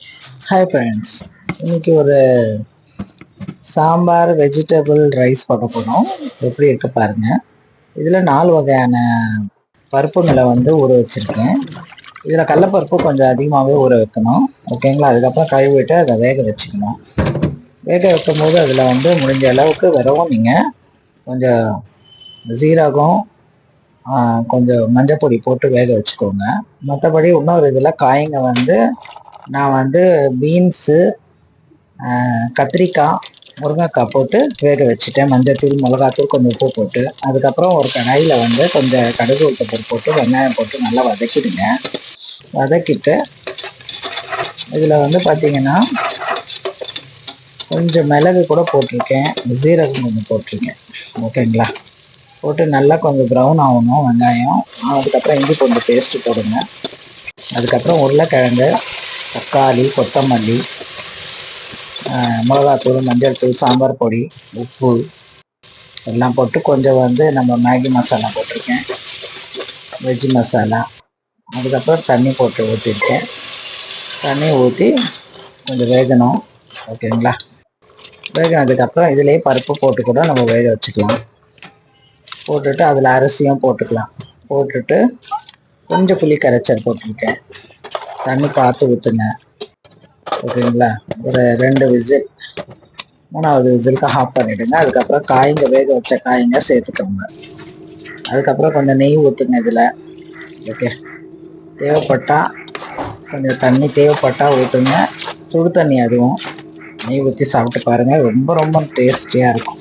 Hi friends இன்னைக்கு ஒரு sambar vegetable rice பண்ண போகிறோம் எப்படி இருக்கு பாருங்கள் இதில் நாலு வகையான பருப்புங்களை வந்து ஊற வச்சுருக்கேன். இதில் கடலப்பருப்பு கொஞ்சம் அதிகமாகவே ஊற வைக்கணும். ஓகேங்களா அதுக்கப்புறம் கழுவிட்டு அதை வேக வச்சுக்கணும். வேக வைக்கும் போது அதில் வந்து முடிஞ்ச அளவுக்கு வெறவும் நீங்கள் கொஞ்சம் சீரகம் கொஞ்சம் மஞ்சள் பொடி போட்டு வேக வச்சுக்கோங்க. மற்றபடி இன்னொரு இதில் காய்ங்க வந்து நான் வந்து பீன்ஸு கத்திரிக்காய் முருங்கைக்காய் போட்டு வேக வச்சுட்டேன். மஞ்சத்தூள் மிளகாத்தூள் கொஞ்சம் உப்பு போட்டு. அதுக்கப்புறம் ஒரு கடாயில் வந்து கொஞ்சம் கடுகு உளுத்தப்பூர் போட்டு வெங்காயம் போட்டு நல்லா வதக்கிடுங்க. வதக்கிட்டு இதில் வந்து பார்த்தீங்கன்னா கொஞ்சம் மிளகு கூட போட்டிருக்கேன். ஜீரகம் கொஞ்சம் போட்டிருக்கேன். ஓகேங்களா போட்டு நல்லா கொஞ்சம் ப்ரௌன் ஆகணும் வெங்காயம். அதுக்கப்புறம் இஞ்சி பூண்டு பேஸ்ட்டு போடுங்க. அதுக்கப்புறம் உருளைக்கிழங்கு தக்காளி கொத்தமல்லி மிளகாத்தூள் மஞ்சள் தூள் சாம்பார் பொடி உப்பு எல்லாம் போட்டு கொஞ்சம் வந்து நம்ம மேகி மசாலா போட்டிருக்கேன். வெஜ் மசாலா. அதுக்கப்புறம் தண்ணி போட்டு ஊற்றிருக்கேன் தண்ணி ஊற்றி கொஞ்சம் வேகணும். ஓகேங்களா? வேகினதுக்கப்புறம் இதுலேயே பருப்பு போட்டு கூட நம்ம வேக வச்சுக்கலாம். போட்டுட்டு அதில் அரிசியும் போட்டுக்கலாம். போட்டுட்டு கொஞ்சம் புளி கரைச்சல் போட்டிருக்கேன். தண்ணி பார்த்து ஊற்றுங்க ஓகேங்களா? ஒரு ரெண்டு விசில் மூணாவது விசிலுக்கு ஆஃப் பண்ணிவிடுங்க அதுக்கப்புறம் காய்ங்க வேக வச்ச காய்ங்க சேர்த்துக்கோங்க. அதுக்கப்புறம் கொஞ்சம் நெய் ஊற்றுங்க இதில். ஓகே தேவைப்பட்டால் கொஞ்சம் தண்ணி தேவைப்பட்டால் ஊற்றுங்க சுடு தண்ணி அதுவும். நெய் ஊற்றி சாப்பிட்டு பாருங்கள் ரொம்ப ரொம்ப டேஸ்டியாக இருக்கும்.